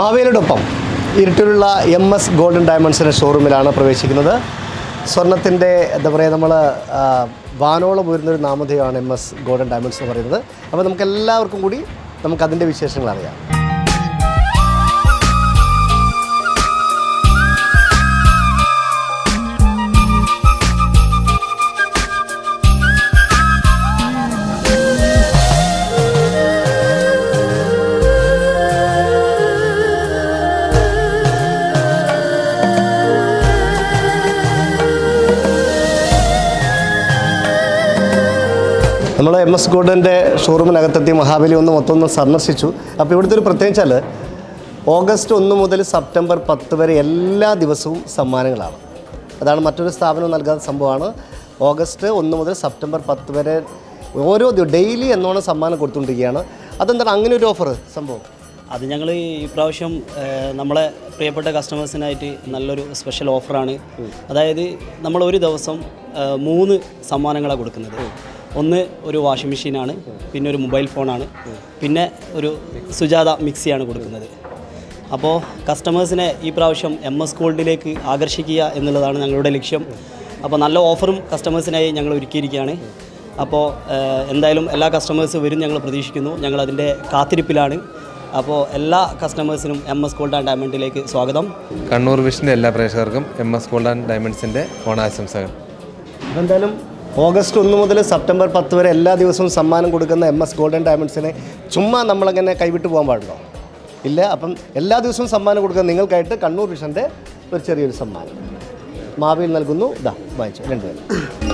മാവേലിയോടൊപ്പം ഇരുട്ടിലുള്ള M S golden ഡയമണ്ട്സിന്റെ ഷോറൂമിലാണ് പ്രവേശിക്കുന്നത്. സ്വർണത്തിന്റെ എന്താ പറയുക നമ്മൾ വാനോളം ഉയരുന്നൊരു നാമധേയമാണ് എം എസ് ഗോൾഡൻ ഡയമണ്ട്സ് എന്ന് പറയുന്നത്. അപ്പോൾ നമുക്ക് എല്ലാവർക്കും കൂടി നമുക്കതിന്റെ വിശേഷങ്ങൾ അറിയാം. നമ്മൾ എം എസ് ഗോൾഡന്റെ ഷോറൂമിനകത്തെത്തി മഹാബലി ഒന്ന് മൊത്തം ഒന്ന് സന്ദർശിച്ചു. അപ്പോൾ ഇവിടുത്തെ ഒരു പ്രത്യേകം വെച്ചാൽ ഓഗസ്റ്റ് ഒന്ന് മുതൽ സെപ്റ്റംബർ പത്ത് വരെ എല്ലാ ദിവസവും സമ്മാനങ്ങളാണ്. അതാണ് മറ്റൊരു സ്ഥാപനം നൽകാത്ത സംഭവമാണ്. ഓഗസ്റ്റ് ഒന്ന് മുതൽ സെപ്റ്റംബർ പത്ത് വരെ ഓരോ ഡെയിലി എന്നോണം സമ്മാനം കൊടുത്തുകൊണ്ടിരിക്കുകയാണ്. അതെന്താണ് അങ്ങനെ ഒരു ഓഫർ സംഭവം? അത് ഞങ്ങൾ ഈ പ്രാവശ്യം നമ്മളെ പ്രിയപ്പെട്ട കസ്റ്റമേഴ്സിനായിട്ട് നല്ലൊരു സ്പെഷ്യൽ ഓഫറാണ്. അതായത് നമ്മൾ ഒരു ദിവസം മൂന്ന് സമ്മാനങ്ങളാണ് കൊടുക്കുന്നത്. ഒന്ന് ഒരു വാഷിംഗ് മെഷീനാണ് പിന്നെ ഒരു മൊബൈൽ ഫോണാണ് പിന്നെ ഒരു സുജാത മിക്സിയാണ് കൊടുക്കുന്നത്. അപ്പോൾ കസ്റ്റമേഴ്സിനെ ഈ പ്രാവശ്യം എം എസ് ഗോൾഡിലേക്ക് ആകർഷിക്കുക എന്നുള്ളതാണ് ഞങ്ങളുടെ ലക്ഷ്യം. അപ്പോൾ നല്ല ഓഫറും കസ്റ്റമേഴ്സിനായി ഞങ്ങൾ ഒരുക്കിയിരിക്കുകയാണ്. അപ്പോൾ എന്തായാലും എല്ലാ കസ്റ്റമേഴ്സ് വരും ഞങ്ങൾ പ്രതീക്ഷിക്കുന്നു. ഞങ്ങൾ അതിന്റെ കാത്തിരിപ്പിലാണ്. അപ്പോൾ എല്ലാ കസ്റ്റമേഴ്സിനും എം എസ് ഗോൾഡ് ആൻഡ് ഡയമണ്ടിലേക്ക് സ്വാഗതം. കണ്ണൂർ വിഷന്റെ എല്ലാ പ്രേക്ഷകർക്കും എം എസ് ഗോൾഡ് ആൻഡ് ഡയമണ്ട്സിന്റെ ഓണാശംസകൾ. എന്തായാലും ഓഗസ്റ്റ് ഒന്ന് മുതൽ സെപ്റ്റംബർ പത്ത് വരെ എല്ലാ ദിവസവും സമ്മാനം കൊടുക്കുന്ന എം എസ് ഗോൾഡൻ ഡയമണ്ട്സിനെ ചുമ്മാ നമ്മളങ്ങനെ കൈവിട്ട് പോകാൻ പാടുണ്ടോ? ഇല്ല അപ്പം എല്ലാ ദിവസവും സമ്മാനം കൊടുക്കുന്ന നിങ്ങൾക്കായിട്ട് കണ്ണൂർ വിഷന്റെ ഒരു ചെറിയൊരു സമ്മാനം. മാവിയിൽ നൽകുന്നു. ഇതാ വാങ്ങിച്ചു. രണ്ടുപേരും